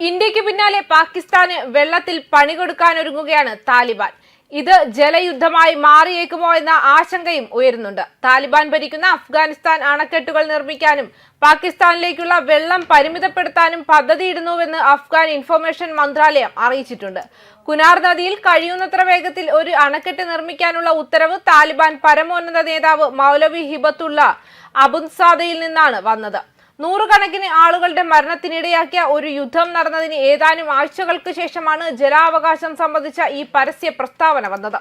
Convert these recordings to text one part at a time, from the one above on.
ഇന്ത്യയ്ക്ക് പിന്നാലെ പാകിസ്ഥാന് വെള്ളത്തിൽ പണി കൊടുക്കാനൊരുങ്ങുകയാണ് താലിബാൻ. ഇത് ജലയുദ്ധമായി മാറിയേക്കുമോ എന്ന ആശങ്കയും ഉയരുന്നുണ്ട്. താലിബാൻ ഭരിക്കുന്ന അഫ്ഗാനിസ്ഥാൻ അണക്കെട്ടുകൾ നിർമ്മിക്കാനും പാകിസ്ഥാനിലേക്കുള്ള വെള്ളം പരിമിതപ്പെടുത്താനും പദ്ധതിയിടുന്നുവെന്ന് അഫ്ഗാൻ ഇൻഫർമേഷൻ മന്ത്രാലയം അറിയിച്ചിട്ടുണ്ട്. കുനാർ നദിയിൽ കഴിയുന്നത്ര വേഗത്തിൽ ഒരു അണക്കെട്ട് നിർമ്മിക്കാനുള്ള ഉത്തരവ് താലിബാൻ പരമോന്നത നേതാവ് മൗലവി ഹിബത്തുള്ള അബുൻസാദയിൽ നിന്നാണ് വന്നത്. നൂറുകണക്കിന് ആളുകളുടെ മരണത്തിനിടയാക്കിയ ഒരു യുദ്ധം നടന്നതിന് ഏതാനും ആഴ്ചകൾക്ക് ശേഷമാണ് ജലാവകാശം സംബന്ധിച്ച ഈ പരസ്യ പ്രസ്താവന വന്നത്.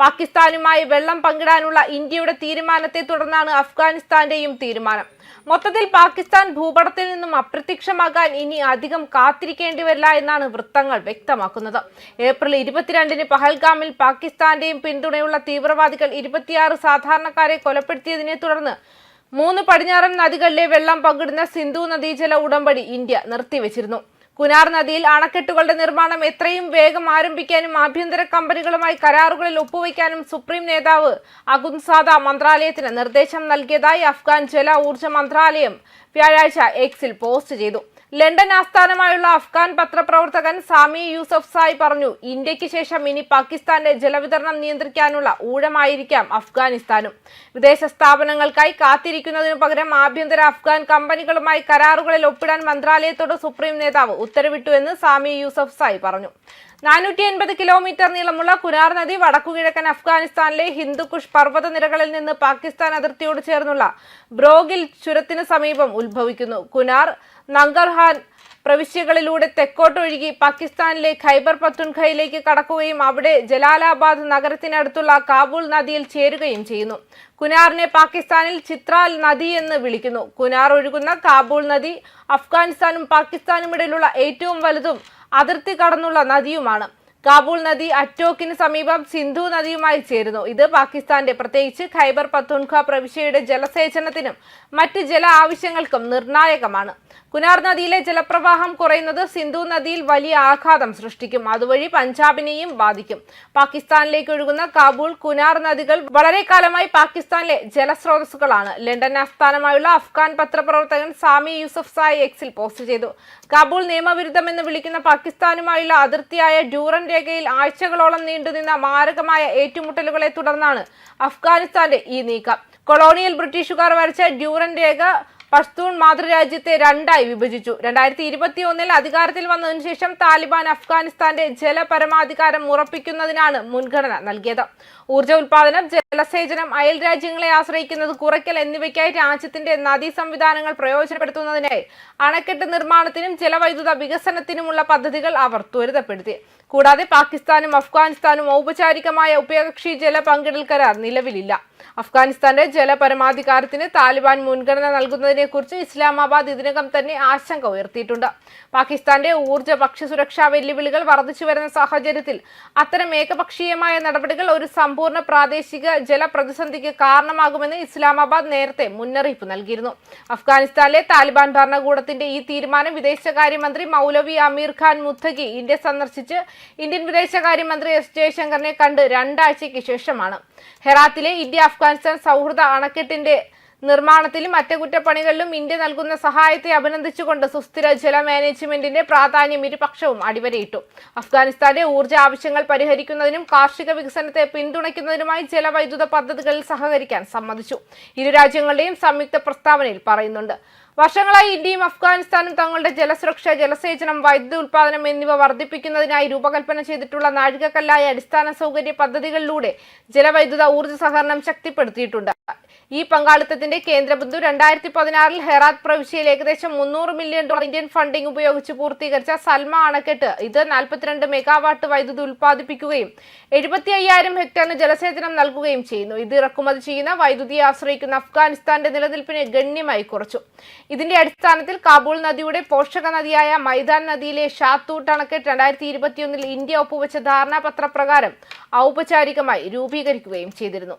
പാകിസ്ഥാനുമായി വെള്ളം പങ്കിടാനുള്ള ഇന്ത്യയുടെ തീരുമാനത്തെ തുടർന്നാണ് അഫ്ഗാനിസ്ഥാന്റെയും തീരുമാനം. മൊത്തത്തിൽ പാകിസ്ഥാൻ ഭൂപടത്തിൽ നിന്നും അപ്രത്യക്ഷമാകാൻ ഇനി അധികം കാത്തിരിക്കേണ്ടി വരില്ല എന്നാണ് വൃത്തങ്ങൾ വ്യക്തമാക്കുന്നത്. ഏപ്രിൽ ഇരുപത്തിരണ്ടിന് പഹൽഗാമിൽ പാകിസ്ഥാന്റെയും പിന്തുണയുള്ള തീവ്രവാദികൾ ഇരുപത്തിയാറ് സാധാരണക്കാരെ കൊലപ്പെടുത്തിയതിനെ തുടർന്ന് മൂന്ന് പടിഞ്ഞാറൻ നദികളിലെ വെള്ളം പങ്കിടുന്ന സിന്ധു നദീജല ഉടമ്പടി ഇന്ത്യ നിർത്തിവെച്ചിരുന്നു. കുനാർ നദിയിൽ അണക്കെട്ടുകളുടെ നിർമ്മാണം എത്രയും വേഗം ആരംഭിക്കാനും ആഭ്യന്തര കമ്പനികളുമായി കരാറുകളിൽ ഒപ്പുവയ്ക്കാനും സുപ്രീം നേതാവ് അഗുൻസാദ മന്ത്രാലയത്തിന് നിർദ്ദേശം നൽകിയതായി അഫ്ഗാൻ ജല ഊർജ മന്ത്രാലയം വ്യാഴാഴ്ച എക്സിൽ പോസ്റ്റ് ചെയ്തു. ലണ്ടൻ ആസ്ഥാനമായുള്ള അഫ്ഗാൻ പത്രപ്രവർത്തകൻ സാമി യൂസഫ് സായ് പറഞ്ഞു ഇന്ത്യയ്ക്ക് ശേഷം ഇനി പാകിസ്ഥാന്റെ ജലവിതരണം നിയന്ത്രിക്കാനുള്ള ഊഴമായിരിക്കാം അഫ്ഗാനിസ്ഥാനും. വിദേശ സ്ഥാപനങ്ങൾക്കായി കാത്തിരിക്കുന്നതിനു പകരം ആഭ്യന്തര അഫ്ഗാൻ കമ്പനികളുമായി കരാറുകളിൽ ഒപ്പിടാൻ മന്ത്രാലയത്തോട് സുപ്രീം നേതാവ് ഉത്തരവിട്ടുവെന്ന് സാമി യൂസഫ് സായ് പറഞ്ഞു. നാനൂറ്റി എൺപത് കിലോമീറ്റർ നീളമുള്ള കുനാർ നദി വടക്കുകിഴക്കൻ അഫ്ഗാനിസ്ഥാനിലെ ഹിന്ദുക്കുഷ് പർവത നിരകളിൽ നിന്ന് പാകിസ്ഥാൻ അതിർത്തിയോട് ചേർന്നുള്ള ബ്രോഗിൽ ചുരത്തിന് സമീപം ഉത്ഭവിക്കുന്നു. കുനാർ നങ്കർഹാൻ പ്രവിശ്യകളിലൂടെ തെക്കോട്ടൊഴുകി പാകിസ്ഥാനിലെ ഖൈബർ പത്തുൻഖയിലേക്ക് കടക്കുകയും അവിടെ ജലാലാബാദ് നഗരത്തിനടുത്തുള്ള കാബൂൾ നദിയിൽ ചേരുകയും ചെയ്യുന്നു. കുനാറിനെ പാകിസ്ഥാനിൽ ചിത്രാൽ നദി എന്ന് വിളിക്കുന്നു. കുനാർ ഒഴുകുന്ന കാബൂൾ നദി അഫ്ഗാനിസ്ഥാനും പാകിസ്ഥാനും ഇടയിലുള്ള ഏറ്റവും വലുതും അതിർത്തി കടന്നുള്ള നദിയുമാണ്. കാബൂൾ നദി അറ്റോക്കിന് സമീപം സിന്ധു നദിയുമായി ചേരുന്നു. ഇത് പാകിസ്ഥാന്റെ പ്രത്യേകിച്ച് ഖൈബർ പത്തുൻഖ പ്രവിശ്യയുടെ ജലസേചനത്തിനും മറ്റ് ജല ആവശ്യങ്ങൾക്കും നിർണായകമാണ്. കുനാർ നദിയിലെ ജലപ്രവാഹം കുറയുന്നത് സിന്ധു നദിയിൽ വലിയ ആഘാതം സൃഷ്ടിക്കും. അതുവഴി പഞ്ചാബിനെയും ബാധിക്കും. പാകിസ്ഥാനിലേക്ക് ഒഴുകുന്ന കാബൂൾ കുനാർ നദികൾ വളരെ കാലമായി പാകിസ്ഥാനിലെ ജലസ്രോതസ്സുകളാണ്. ലണ്ടൻ ആസ്ഥാനമായുള്ള അഫ്ഗാൻ പത്രപ്രവർത്തകൻ സാമി യൂസഫ് സായ് എക്സിൽ പോസ്റ്റ് ചെയ്തു. കാബൂൾ നിയമവിരുദ്ധമെന്ന് വിളിക്കുന്ന പാകിസ്ഥാനുമായുള്ള അതിർത്തിയായ ഡ്യൂറൻ രേഖയിൽ ആഴ്ചകളോളം നീണ്ടുനിന്ന മാരകമായ ഏറ്റുമുട്ടലുകളെ തുടർന്നാണ് അഫ്ഗാനിസ്ഥാന്റെ ഈ നീക്കം. കൊളോണിയൽ ബ്രിട്ടീഷുകാർ വരച്ച ഡ്യൂറൻ രേഖ പഷ്തൂൺ മാതൃരാജ്യത്തെ രണ്ടായി വിഭജിച്ചു. രണ്ടായിരത്തി ഇരുപത്തി ഒന്നിൽ അധികാരത്തിൽ വന്നതിനു ശേഷം താലിബാൻ അഫ്ഗാനിസ്ഥാന്റെ ജലപരമാധികാരം ഉറപ്പിക്കുന്നതിനാണ് മുൻഗണന നൽകിയത്. ഊർജ ഉൽപാദനം ജലസേചനം അയൽ രാജ്യങ്ങളെ ആശ്രയിക്കുന്നത് കുറയ്ക്കൽ എന്നിവയ്ക്കായി രാജ്യത്തിന്റെ നദീ സംവിധാനങ്ങൾ പ്രയോജനപ്പെടുത്തുന്നതിനായി അണക്കെട്ട് നിർമ്മാണത്തിനും ജലവൈദ്യുത വികസനത്തിനുമുള്ള പദ്ധതികൾ അവർ ത്വരിതപ്പെടുത്തി. കൂടാതെ പാകിസ്ഥാനും അഫ്ഗാനിസ്ഥാനും ഔപചാരികമായ ഉഭയകക്ഷി ജല പങ്കിടൽ കരാർ നിലവിലില്ല. അഫ്ഗാനിസ്ഥാന്റെ ജലപരമാധികാരത്തിന് താലിബാൻ മുൻഗണന നൽകുന്നതിനെക്കുറിച്ച് ഇസ്ലാമാബാദ് ഇതിനകം തന്നെ ആശങ്ക ഉയർത്തിയിട്ടുണ്ട്. പാകിസ്ഥാന്റെ ഊർജ ഭക്ഷ്യസുരക്ഷാ വെല്ലുവിളികൾ വർദ്ധിച്ചു വരുന്ന സാഹചര്യത്തിൽ അത്തരം ഏകപക്ഷീയമായ നടപടികൾ ഒരു സമ്പൂർണ പ്രാദേശിക ജലപ്രതിസന്ധിക്ക് കാരണമാകുമെന്ന് ഇസ്ലാമാബാദ് നേരത്തെ മുന്നറിയിപ്പ് നൽകിയിരുന്നു. അഫ്ഗാനിസ്ഥാനിലെ താലിബാൻ ഭരണകൂടത്തിന്റെ ഈ തീരുമാനം വിദേശകാര്യമന്ത്രി മൗലവി അമീർ ഖാൻ മുത്തഖി ഇന്ത്യ സന്ദർശിച്ച് ഇന്ത്യൻ വിദേശകാര്യമന്ത്രി എസ് ജയശങ്കറിനെ കണ്ട് രണ്ടാഴ്ചയ്ക്ക് ശേഷമാണ് ഹെറാത്തിലെ ഇന്ത്യ അഫ്ഗാനിസ്ഥാൻ സൗഹൃദ അണക്കെട്ടിന്റെ നിർമ്മാണത്തിലും അറ്റകുറ്റപ്പണികളിലും ഇന്ത്യ നൽകുന്ന സഹായത്തെ അഭിനന്ദിച്ചുകൊണ്ട് സുസ്ഥിര ജല മാനേജ്മെന്റിന്റെ പ്രാധാന്യം ഇരുപക്ഷവും അടിവരയിട്ടു. അഫ്ഗാനിസ്ഥാന്റെ ഊർജ ആവശ്യങ്ങൾ പരിഹരിക്കുന്നതിനും കാർഷിക വികസനത്തെ പിന്തുണയ്ക്കുന്നതിനുമായി ജലവൈദ്യുത പദ്ധതികളിൽ സഹകരിക്കാൻ സമ്മതിച്ചു. ഇരു രാജ്യങ്ങളുടെയും സംയുക്ത പ്രസ്താവനയിൽ പറയുന്നുണ്ട്. വർഷങ്ങളായി ഇന്ത്യയും അഫ്ഗാനിസ്ഥാനും തങ്ങളുടെ ജലസുരക്ഷ ജലസേചനം വൈദ്യുതി ഉൽപാദനം എന്നിവ വർദ്ധിപ്പിക്കുന്നതിനായി രൂപകൽപ്പന ചെയ്തിട്ടുള്ള നാഴികക്കല്ലായ അടിസ്ഥാന സൗകര്യ പദ്ധതികളിലൂടെ ജലവൈദ്യുത ഊർജ സഹകരണം ശക്തിപ്പെടുത്തിയിട്ടുണ്ട്. ഈ പങ്കാളിത്തത്തിന്റെ കേന്ദ്രബിന്ദു രണ്ടായിരത്തി പതിനാറിൽ ഹെറാത്ത് പ്രവിശ്യയിൽ ഏകദേശം മുന്നൂറ് മില്യൺ ഡോളർ ഇന്ത്യൻ ഫണ്ടിംഗ് ഉപയോഗിച്ച് പൂർത്തീകരിച്ച സൽമ അണക്കെട്ട്. ഇത് നാൽപ്പത്തിരണ്ട് മെഗാവാട്ട് വൈദ്യുതി ഉൽപ്പാദിപ്പിക്കുകയും എഴുപത്തി അയ്യായിരം ഹെക്ടറിന് ജലസേചനം നൽകുകയും ചെയ്യുന്നു. ഇത് ഇറക്കുമതി ചെയ്യുന്ന വൈദ്യുതിയെ ആശ്രയിക്കുന്ന അഫ്ഗാനിസ്ഥാന്റെ നിലനിൽപ്പിനെ ഗണ്യമായി കുറച്ചു. ഇതിന്റെ അടിസ്ഥാനത്തിൽ കാബൂൾ നദിയുടെ പോഷക നദിയായ മൈതാൻ നദിയിലെ ഷാത്തൂട്ട് അണക്കെട്ട് രണ്ടായിരത്തി ഇരുപത്തിയൊന്നിൽ ഇന്ത്യ ഒപ്പുവെച്ച ധാരണാപത്രപ്രകാരം ഔപചാരികമായി രൂപീകരിക്കുകയും ചെയ്തിരുന്നു.